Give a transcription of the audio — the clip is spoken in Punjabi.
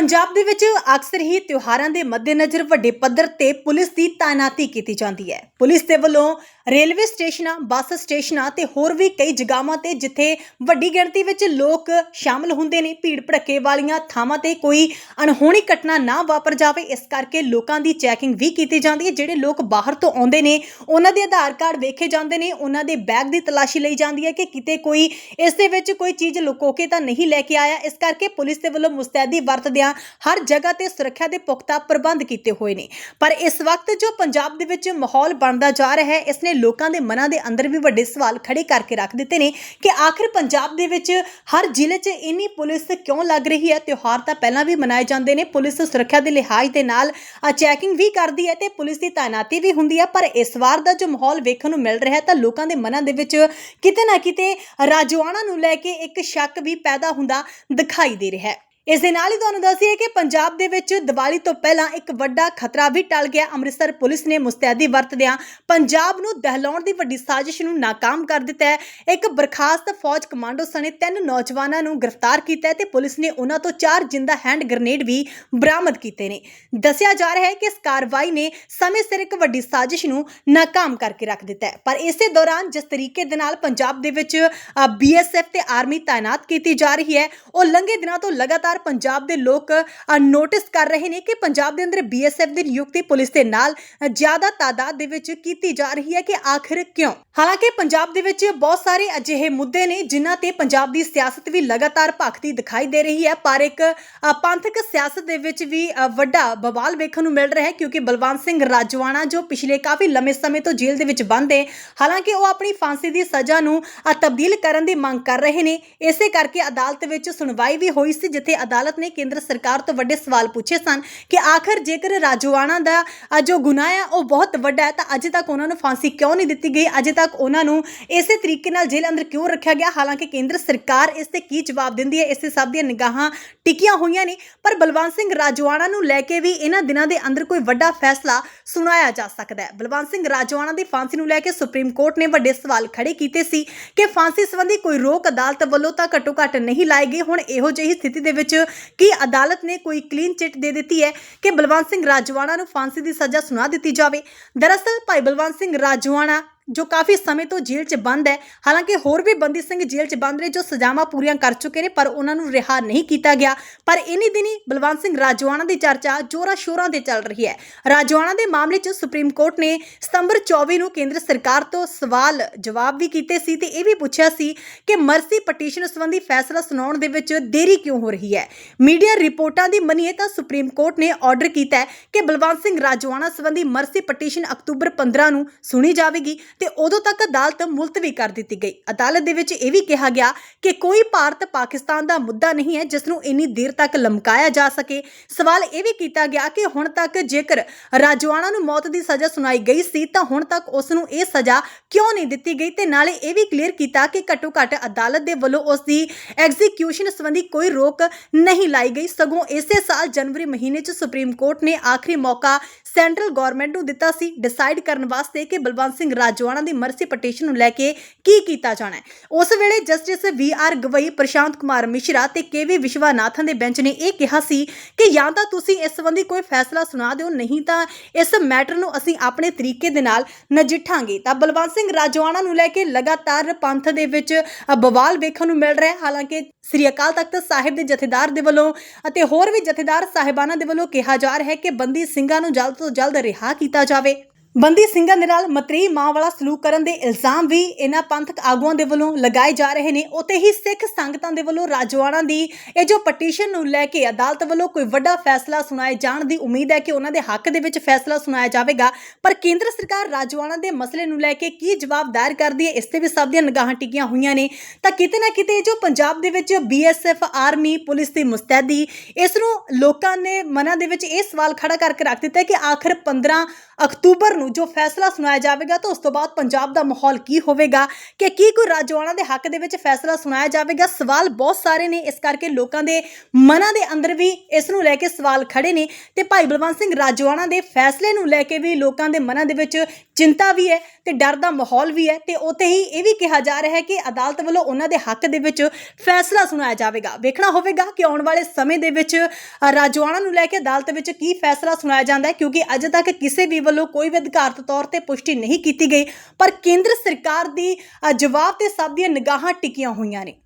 ਪੰਜਾਬ ਦੇ ਵਿੱਚ ਅਕਸਰ ਹੀ ਤਿਉਹਾਰਾਂ ਦੇ ਮੱਦੇਨਜ਼ਰ ਵੱਡੇ ਪੱਧਰ ਤੇ ਪੁਲਿਸ ਦੀ ਤਾਇਨਾਤੀ ਕੀਤੀ ਜਾਂਦੀ ਹੈ। ਪੁਲਿਸ ਦੇ ਵੱਲੋਂ ਰੇਲਵੇ ਸਟੇਸ਼ਨਾਂ, ਬੱਸ ਸਟੇਸ਼ਨਾਂ ਤੇ ਹੋਰ ਵੀ ਕਈ ਜਗ੍ਹਾਵਾਂ ਤੇ ਜਿੱਥੇ ਵੱਡੀ ਗਿਣਤੀ ਵਿੱਚ ਲੋਕ ਸ਼ਾਮਲ ਹੁੰਦੇ ਨੇ, ਭੀੜ ਭੜੱਕੇ ਵਾਲੀਆਂ ਥਾਵਾਂ ਤੇ ਕੋਈ ਅਣਹੋਣੀ ਘਟਨਾ ਨਾ ਵਾਪਰ ਜਾਵੇ, ਇਸ ਕਰਕੇ ਲੋਕਾਂ ਦੀ ਚੈਕਿੰਗ ਵੀ ਕੀਤੀ ਜਾਂਦੀ ਹੈ। ਜਿਹੜੇ ਲੋਕ ਬਾਹਰ ਤੋਂ ਆਉਂਦੇ ਨੇ, ਉਹਨਾਂ ਦੇ ਆਧਾਰ ਕਾਰਡ ਵੇਖੇ ਜਾਂਦੇ ਨੇ, ਉਹਨਾਂ ਦੇ ਬੈਗ ਦੀ ਤਲਾਸ਼ੀ ਲਈ ਜਾਂਦੀ ਹੈ ਕਿ ਕਿਤੇ ਕੋਈ ਇਸ ਦੇ ਵਿੱਚ ਕੋਈ ਚੀਜ਼ ਲੁਕੋ ਕੇ ਤਾਂ ਨਹੀਂ ਲੈ ਕੇ ਆਇਆ। ਇਸ ਕਰਕੇ ਪੁਲਿਸ ਦੇ ਵੱਲੋਂ ਮੁਸਤੈਦੀ ਵਰਤਦਿਆਂ ਹਰ ਜਗ੍ਹਾ ਤੇ ਸੁਰੱਖਿਆ ਦੇ ਪੁਖਤਾ ਪ੍ਰਬੰਧ ਕੀਤੇ ਹੋਏ ਨੇ। ਪਰ ਇਸ ਵਕਤ ਜੋ ਪੰਜਾਬ ਦੇ ਵਿੱਚ ਮਾਹੌਲ ਬਣਦਾ ਜਾ ਰਿਹਾ ਹੈ, ਇਸ ਨੇ ਲੋਕਾਂ ਦੇ ਮਨਾਂ ਦੇ ਅੰਦਰ ਵੀ ਵੱਡੇ ਸਵਾਲ ਖੜੇ ਕਰਕੇ ਰੱਖ ਦਿੱਤੇ ਨੇ ਕਿ ਆਖਿਰ ਪੰਜਾਬ ਦੇ ਵਿੱਚ ਹਰ ਜ਼ਿਲ੍ਹੇ 'ਚ ਇੰਨੀ ਪੁਲਿਸ ਕਿਉਂ ਲੱਗ ਰਹੀ ਹੈ? ਤਿਉਹਾਰ ਤਾਂ ਪਹਿਲਾਂ ਵੀ ਮਨਾਏ ਜਾਂਦੇ ਨੇ, ਪੁਲਿਸ ਸੁਰੱਖਿਆ ਦੇ ਲਿਹਾਜ਼ ਦੇ ਨਾਲ ਚੈਕਿੰਗ ਵੀ ਕਰਦੀ ਹੈ ਤੇ ਪੁਲਿਸ ਦੀ ਤਾਇਨਾਤੀ ਵੀ ਹੁੰਦੀ ਹੈ। ਪਰ ਇਸ ਵਾਰ ਦਾ ਜੋ ਮਾਹੌਲ ਵੇਖਣ ਨੂੰ ਮਿਲ ਰਿਹਾ ਹੈ ਤਾਂ ਲੋਕਾਂ ਦੇ ਮਨਾਂ ਦੇ ਵਿੱਚ ਕਿਤੇ ਨਾ ਕਿਤੇ ਰਾਜਵਾਨਾ ਨੂੰ ਲੈ ਕੇ ਇੱਕ ਸ਼ੱਕ ਵੀ ਪੈਦਾ ਹੁੰਦਾ ਦਿਖਾਈ ਦੇ ਰਿਹਾ ਹੈ। ਇਸ ਦੇ ਨਾਲ ਹੀ ਤੁਹਾਨੂੰ ਦੱਸੀਏ ਕਿ ਪੰਜਾਬ ਦੇ ਵਿੱਚ ਦੀਵਾਲੀ ਤੋਂ ਪਹਿਲਾਂ ਇੱਕ ਵੱਡਾ ਖਤਰਾ ਵੀ ਟਲ ਗਿਆ। ਅੰਮ੍ਰਿਤਸਰ ਪੁਲਿਸ ਨੇ ਮੁਸਤੈਦੀ ਵਰਤਦਿਆਂ ਪੰਜਾਬ ਨੂੰ ਦਹਿਲਾਉਣ ਦੀ ਵੱਡੀ ਸਾਜ਼ਿਸ਼ ਨੂੰ ناکਾਮ ਕਰ ਦਿੱਤਾ ਹੈ। ਇੱਕ ਬਰਖਾਸਤ ਫੌਜ ਕਮਾਂਡੋ ਸਣੇ ਤਿੰਨ ਨੌਜਵਾਨਾਂ ਨੂੰ ਗ੍ਰਿਫਤਾਰ ਕੀਤਾ ਹੈ ਤੇ ਪੁਲਿਸ ਨੇ ਉਹਨਾਂ ਤੋਂ ਚਾਰ ਜਿੰਦਾ ਹੈਂਡ ਗ੍ਰਨੇਡ ਵੀ ਬਰਾਮਦ ਕੀਤੇ ਨੇ। ਦੱਸਿਆ ਜਾ ਰਿਹਾ ਹੈ ਕਿ ਇਸ ਕਾਰਵਾਈ ਨੇ ਸਮੇਂ ਸਿਰ ਇੱਕ ਵੱਡੀ ਸਾਜ਼ਿਸ਼ ਨੂੰ ناکਾਮ ਕਰਕੇ ਰੱਖ ਦਿੱਤਾ ਹੈ। ਪਰ ਇਸੇ ਦੌਰਾਨ ਜਿਸ ਤਰੀਕੇ ਦੇ ਨਾਲ ਪੰਜਾਬ ਦੇ ਵਿੱਚ ਬੀਐਸਐਫ ਤੇ ਆਰਮੀ ਤਾਇਨਾਤ ਕੀਤੀ ਜਾ ਰਹੀ ਹੈ, ਉਹ ਲੰਘੇ ਦਿਨਾਂ ਤੋਂ ਲਗਾਤਾਰ ਪੰਜਾਬ ਦੇ ਲੋਕ ਨੋਟਿਸ ਕਰ ਰਹੇ ਨੇ ਕਿ ਪੰਜਾਬ ਦੇ ਅੰਦਰ ਬੀਐਸਐਫ ਦੀ ਨਿਯੁਕਤੀ ਪੁਲਿਸ ਦੇ ਨਾਲ ਜ਼ਿਆਦਾ ਤਾਦਾਦ ਦੇ ਵਿੱਚ ਕੀਤੀ ਜਾ ਰਹੀ ਹੈ ਕਿ ਆਖਿਰ ਕਿਉਂ? ਹਾਲਾਂਕਿ ਪੰਜਾਬ ਦੇ ਵਿੱਚ ਬਹੁਤ ਸਾਰੇ ਅਜਿਹੇ ਮੁੱਦੇ ਨੇ ਜਿਨ੍ਹਾਂ ਤੇ ਪੰਜਾਬ ਦੀ ਸਿਆਸਤ ਵੀ ਲਗਾਤਾਰ ਭਖਦੀ ਦਿਖਾਈ ਦੇ ਰਹੀ ਹੈ ਪਰ ਇੱਕ ਅ, ਪੰਥਕ ਸਿਆਸਤ ਦੇ ਵਿੱਚ ਵੀ ਅ, ਵੱਡਾ ਬਵਾਲ ਵੇਖਣ ਨੂੰ ਮਿਲ ਰਿਹਾ ਹੈ ਕਿਉਂਕਿ ਬਲਵੰਤ ਸਿੰਘ ਰਾਜਵਾਨਾ ਜੋ ਪਿਛਲੇ ਕਾਫੀ ਲੰਮੇ ਸਮੇਂ ਤੋਂ ਜੇਲ੍ਹ ਦੇ ਵਿੱਚ ਬੰਦ ਹੈ ਹਾਲਾਂਕਿ ਉਹ ਆਪਣੀ ਫਾਂਸੀ ਦੀ ਸਜ਼ਾ ਨੂੰ ਅ, ਤਬਦੀਲ ਕਰਨ ਦੀ ਮੰਗ ਕਰ ਰਹੇ ਨੇ। ਇਸੇ ਕਰਕੇ ਅਦਾਲਤ ਵਿੱਚ ਸੁਣਵਾਈ ਵੀ ਹੋਈ ਸੀ ਜਿੱਥੇ ਅਦਾਲਤ ਨੇ ਕੇਂਦਰ ਸਰਕਾਰ ਤੋਂ ਵੱਡੇ ਸਵਾਲ ਪੁੱਛੇ ਸਨ ਕਿ ਆਖਰ ਜੇਕਰ ਰਾਜਵਾਨਾ ਦਾ ਅ, ਜੋ ਗੁਨਾਹ ਹੈ ਉਹ ਬਹੁਤ ਵੱਡਾ ਹੈ ਤਾਂ ਅਜੇ ਤੱਕ ਉਹਨਾਂ ਨੂੰ ਫਾਂਸੀ ਕਿਉਂ ਨਹੀਂ ਦਿੱਤੀ ਗਈ? ਅਜੇ ਤੱਕ ਤੱਕ ਉਹਨਾਂ ਨੂੰ ਇਸੇ ਤਰੀਕੇ ਨਾਲ ਜੇਲ੍ਹ ਅੰਦਰ ਕਿਉਂ ਰੱਖਿਆ ਗਿਆ? ਹਾਲਾਂਕਿ ਕੇਂਦਰ ਸਰਕਾਰ ਇਸ ਤੇ ਕੀ ਜਵਾਬ ਦਿੰਦੀ ਹੈ? ਇਸੇ ਸਭ ਦੀਆਂ ਨਿਗਾਹਾਂ ਟਿਕੀਆਂ ਹੋਈਆਂ ਨੇ, ਪਰ ਬਲਵੰਤ ਸਿੰਘ ਰਾਜਵਾਨਾ ਨੂੰ ਲੈ ਕੇ ਵੀ ਇਹਨਾਂ ਦਿਨਾਂ ਦੇ ਅੰਦਰ ਕੋਈ ਵੱਡਾ ਫੈਸਲਾ ਸੁਣਾਇਆ ਜਾ ਸਕਦਾ ਹੈ। ਬਲਵੰਤ ਸਿੰਘ ਰਾਜਵਾਨਾ ਦੀ ਫਾਂਸੀ ਨੂੰ ਲੈ ਕੇ ਸੁਪਰੀਮ ਕੋਰਟ ਨੇ ਵੱਡੇ ਸਵਾਲ ਖੜੇ ਕੀਤੇ ਸੀ ਕਿ ਫਾਂਸੀ ਸੰਬੰਧੀ ਕੋਈ ਰੋਕ ਅਦਾਲਤ ਵੱਲੋਂ ਤਾਂ ਘੱਟੋ ਘੱਟ ਨਹੀਂ ਲਾਈ ਗਈ ਹੁਣ ਇਹੋ ਜਿਹੀ ਸਥਿਤੀ ਦੇ ਵਿੱਚ ਕੀ ਅਦਾਲਤ ਨੇ ਕੋਈ ਕਲੀਨ ਚਿੱਟ ਦੇ ਦਿੱਤੀ ਹੈ ਕਿ ਬਲਵੰਤ ਸਿੰਘ ਰਾਜਵਾਨਾ ਨੂੰ ਫਾਂਸੀ ਦੀ ਸਜ਼ਾ ਸੁਣਾ ਦਿੱਤੀ ਜਾਵੇ? ਦਰਅਸਲ ਭਾਈ ਬਲਵੰਤ ਸਿੰਘ ਰਾਜਵਾਨਾ ਜੋ ਕਾਫੀ ਸਮੇਂ ਤੋਂ ਜੇਲ੍ਹ 'ਚ ਬੰਦ ਹੈ। ਹਾਲਾਂਕਿ ਹੋਰ ਵੀ ਬੰਦੀ ਸਿੰਘ ਜੇਲ੍ਹ 'ਚ ਬੰਦ ਨੇ ਜੋ ਸਜ਼ਾਵਾਂ ਪੂਰੀਆਂ ਕਰ ਚੁੱਕੇ ਨੇ, ਪਰ ਉਹਨਾਂ ਨੂੰ ਰਿਹਾ ਨਹੀਂ ਕੀਤਾ ਗਿਆ। ਪਰ ਇਨੀ ਦਿਨੀ ਬਲਵੰਤ ਸਿੰਘ ਰਾਜਵਾਨਾ ਦੀ ਚਰਚਾ ਜੋਰਾ ਸ਼ੋਰਾਂ ਤੇ ਚੱਲ ਰਹੀ ਹੈ। ਰਾਜਵਾਨਾ ਦੇ ਮਾਮਲੇ 'ਚ ਸੁਪਰੀਮ ਕੋਰਟ ਨੇ ਸਤੰਬਰ 24 ਨੂੰ ਕੇਂਦਰ ਸਰਕਾਰ ਤੋਂ ਸਵਾਲ ਜਵਾਬ ਵੀ ਕੀਤੇ ਸੀ ਤੇ ਇਹ ਵੀ ਪੁੱਛਿਆ ਸੀ ਕਿ ਮਰਸੀ ਪਟੀਸ਼ਨ ਸੰਬੰਧੀ ਫੈਸਲਾ ਸੁਣਾਉਣ ਦੇ ਵਿੱਚ ਦੇਰੀ ਕਿਉਂ ਹੋ ਰਹੀ ਹੈ? ਮੀਡੀਆ ਰਿਪੋਰਟਾਂ ਦੀ ਮੰਨੀਏ ਤਾਂ ਸੁਪਰੀਮ ਕੋਰਟ ਨੇ ਆਰਡਰ ਕੀਤਾ ਹੈ ਕਿ ਬਲਵੰਤ ਸਿੰਘ ਰਾਜਵਾਨਾ ਸੰਬੰਧੀ ਮਰਸੀ ਪਟੀਸ਼ਨ ਅਕਤੂਬਰ 15 ਨੂੰ ਸੁਣੀ ਜਾਵੇਗੀ। ਤੇ ਉਦੋਂ ਤੱਕ ਅਦਾਲਤ ਮੁਲਤਵੀ ਕਰ ਦਿੱਤੀ ਗਈ। ਅਦਾਲਤ ਦੇ ਵਿੱਚ ਇਹ ਵੀ ਕਿਹਾ ਗਿਆ ਕਿ ਕੋਈ ਭਾਰਤ ਪਾਕਿਸਤਾਨ ਦਾ ਮੁੱਦਾ ਨਹੀਂ ਹੈ ਜਿਸ ਨੂੰ ਇੰਨੀ ਦੇਰ ਤੱਕ ਲਮਕਾਇਆ ਜਾ ਸਕੇ। ਸਵਾਲ ਇਹ ਵੀ ਕੀਤਾ ਗਿਆ ਕਿ ਹੁਣ ਤੱਕ ਜੇਕਰ ਰਾਜਵਾਨਾ ਨੂੰ ਮੌਤ ਦੀ ਸਜ਼ਾ ਸੁਣਾਈ ਗਈ ਸੀ ਤਾਂ ਹੁਣ ਤੱਕ ਉਸ ਨੂੰ ਇਹ ਸਜ਼ਾ ਕਿਉਂ ਨਹੀਂ ਦਿੱਤੀ ਗਈ ਤੇ ਨਾਲੇ ਇਹ ਵੀ ਕਲੀਅਰ ਕੀਤਾ ਕਿ ਘੱਟੋ ਘੱਟ ਅਦਾਲਤ ਦੇ ਵੱਲੋਂ ਉਸ ਦੀ ਐਗਜ਼ੀਕਿਊਸ਼ਨ ਸੰਬੰਧੀ ਕੋਈ ਰੋਕ ਨਹੀਂ ਲਾਈ ਗਈ। ਸਗੋਂ ਇਸੇ ਸਾਲ ਜਨਵਰੀ ਮਹੀਨੇ 'ਚ ਸੁਪਰੀਮ ਕੋਰਟ ਨੇ ਆਖਰੀ ਮੌਕਾ ਸੈਂਟਰਲ ਗਵਰਨਮੈਂਟ ਨੂੰ ਦਿੱਤਾ ਸੀ। ਡਿਸਾਈਡ ਕਰਨ ਵਾਸਤੇ ਕਿ ਬਲਵੰਤ ਸਿੰਘ ਰਾਜਵਾਨਾ ਦੀ ਮਰਸੀ ਪਟੀਸ਼ਨ ਨੂੰ ਲੈ ਕੇ ਕੀ ਕੀਤਾ ਜਾਣਾ ਹੈ? ਉਸ ਵੇਲੇ justice B R Gavai, Prashant Kumar Mishra ਤੇ ਕੇ ਵੀ ਵਿਸ਼ਵਾਨਾਥਨ ਦੇ ਬੈਂਚ ਨੇ ਇਹ ਕਿਹਾ ਸੀ ਕਿ ਜਾਂ ਤਾਂ ਤੁਸੀਂ ਇਸ ਸੰਬੰਧੀ ਕੋਈ ਫੈਸਲਾ ਸੁਣਾ ਦਿਓ, ਨਹੀਂ ਤਾਂ ਇਸ ਮੈਟਰ ਨੂੰ ਅਸੀਂ ਆਪਣੇ ਤਰੀਕੇ ਦੇ ਨਾਲ ਨਜਿੱਠਾਂਗੇ। ਤਾਂ ਬਲਵੰਤ ਸਿੰਘ ਰਾਜਵਾਨਾ ਨੂੰ ਲੈ ਕੇ ਲਗਾਤਾਰ ਪੰਥ ਦੇ ਵਿੱਚ ਬਵਾਲ ਵੇਖਣ ਨੂੰ ਮਿਲ ਰਿਹਾ ਹੈ। ਹਾਲਾਂਕਿ ਸ੍ਰੀ ਅਕਾਲ ਤਖਤ ਸਾਹਿਬ ਦੇ ਜਥੇਦਾਰ ਦੇ ਵੱਲੋਂ ਅਤੇ ਹੋਰ ਵੀ ਜਥੇਦਾਰ ਸਾਹਿਬਾਨਾਂ ਦੇ ਵੱਲੋਂ ਕਿਹਾ ਜਾ ਰਿਹਾ ਹੈ ਕਿ ਬੰਦੀ ਸਿੰਘਾਂ ਨੂੰ ਜਲਦ ਤੋਂ ਜਲਦ ਰਿਹਾ ਕੀਤਾ ਜਾਵੇ। ਬੰਦੀ ਸਿੰਘਾਂ ਦੇ ਨਾਲ ਮਤਰੀ ਮਾਂ ਵਾਲਾ ਸਲੂਕ ਕਰਨ ਦੇ ਇਲਜ਼ਾਮ ਵੀ ਇਹਨਾਂ ਪੰਥਕ ਆਗੂਆਂ ਦੇ ਵੱਲੋਂ ਲਗਾਏ ਜਾ ਰਹੇ ਨੇ। ਉਤੇ ਹੀ ਸਿੱਖ ਸੰਗਤਾਂ ਦੇ ਵੱਲੋਂ ਰਾਜਵਾਨਾ ਦੀ ਇਹ ਜੋ ਪਟੀਸ਼ਨ ਨੂੰ ਲੈ ਕੇ ਅਦਾਲਤ ਵੱਲੋਂ ਕੋਈ ਵੱਡਾ ਫੈਸਲਾ ਸੁਣਾਏ ਜਾਣ ਦੀ ਉਮੀਦ ਹੈ ਕਿ ਉਹਨਾਂ ਦੇ ਹੱਕ ਦੇ ਵਿੱਚ ਫੈਸਲਾ ਸੁਣਾਇਆ ਜਾਵੇਗਾ। ਪਰ ਕੇਂਦਰ ਸਰਕਾਰ ਰਾਜਵਾਨਾ ਦੇ ਮਸਲੇ ਨੂੰ ਲੈ ਕੇ ਕੀ ਜਵਾਬ ਦਾਇਰ ਕਰਦੀ ਹੈ, ਇਸ ਤੇ ਵੀ ਸਭ ਦੀਆਂ ਨਿਗਾਹਾਂ ਟਿਕੀਆਂ ਹੋਈਆਂ ਨੇ। ਤਾਂ ਕਿਤੇ ਨਾ ਕਿਤੇ ਜੋ ਪੰਜਾਬ ਦੇ ਵਿੱਚ ਬੀਐਸਐਫ ਆਰਮੀ, ਪੁਲਿਸ ਦੀ ਮੁਸਤੈਦੀ, ਇਸ ਨੂੰ ਲੋਕਾਂ ਨੇ ਮਨਾਂ ਦੇ ਵਿੱਚ ਇਹ ਸਵਾਲ ਖੜਾ ਕਰਕੇ ਰੱਖ ਦਿੱਤਾ ਕਿ ਆਖਰ 15 ਅਕਤੂਬਰ ਨੂੰ ਜੋ ਫੈਸਲਾ ਸੁਣਾਇਆ ਜਾਵੇਗਾ ਤਾਂ ਉਸ ਤੋਂ ਬਾਅਦ ਪੰਜਾਬ ਦਾ ਮਾਹੌਲ ਕੀ ਹੋਵੇਗਾ ਕਿ ਕੀ ਕੋਈ ਰਾਜਵਾਨਾ ਦੇ ਹੱਕ ਦੇ ਵਿੱਚ ਫੈਸਲਾ ਸੁਣਾਇਆ ਜਾਵੇਗਾ? ਸਵਾਲ ਬਹੁਤ ਸਾਰੇ ਨੇ, ਇਸ ਕਰਕੇ ਲੋਕਾਂ ਦੇ ਮਨਾਂ ਦੇ ਅੰਦਰ ਵੀ ਇਸ ਨੂੰ ਲੈ ਕੇ ਸਵਾਲ ਖੜੇ ਨੇ ਤੇ ਭਾਈ ਬਲਵੰਤ ਸਿੰਘ ਰਾਜਵਾਨਾ ਦੇ ਫੈਸਲੇ ਨੂੰ ਲੈ ਕੇ ਵੀ ਲੋਕਾਂ ਦੇ ਮਨਾਂ ਦੇ ਵਿੱਚ ਚਿੰਤਾ ਵੀ ਹੈ ਤੇ ਡਰ ਦਾ ਮਾਹੌਲ ਵੀ ਹੈ ਤੇ ਉਤੇ ਹੀ ਇਹ ਵੀ ਕਿਹਾ ਜਾ ਰਿਹਾ ਹੈ ਕਿ ਅਦਾਲਤ ਵੱਲੋਂ ਉਹਨਾਂ ਦੇ ਹੱਕ ਦੇ ਵਿੱਚ ਫੈਸਲਾ ਸੁਣਾਇਆ ਜਾਵੇਗਾ। ਵੇਖਣਾ ਹੋਵੇਗਾ ਕਿ ਆਉਣ ਵਾਲੇ ਸਮੇਂ ਦੇ ਵਿੱਚ ਅ, ਰਾਜਵਾਨਾ ਨੂੰ ਲੈ ਕੇ ਅਦਾਲਤ ਵਿੱਚ ਕੀ ਫੈਸਲਾ ਸੁਣਾਇਆ ਜਾਂਦਾ ਹੈ ਕਿਉਂਕਿ ਅਜੇ ਤੱਕ ਕਿਸੇ ਵੀ ਵੱਲੋਂ ਕੋਈ ਵੀ ਅਧਿਕਾਰਤ ਤੌਰ ਤੇ ਪੁਸ਼ਟੀ ਨਹੀਂ ਕੀਤੀ ਗਈ ਪਰ ਕੇਂਦਰ ਸਰਕਾਰ ਦੀ ਜਵਾਬ ਤੇ ਸਭ ਦੀਆਂ ਨਿਗਾਹਾਂ ਟਿਕੀਆਂ ਹੋਈਆਂ ਨੇ।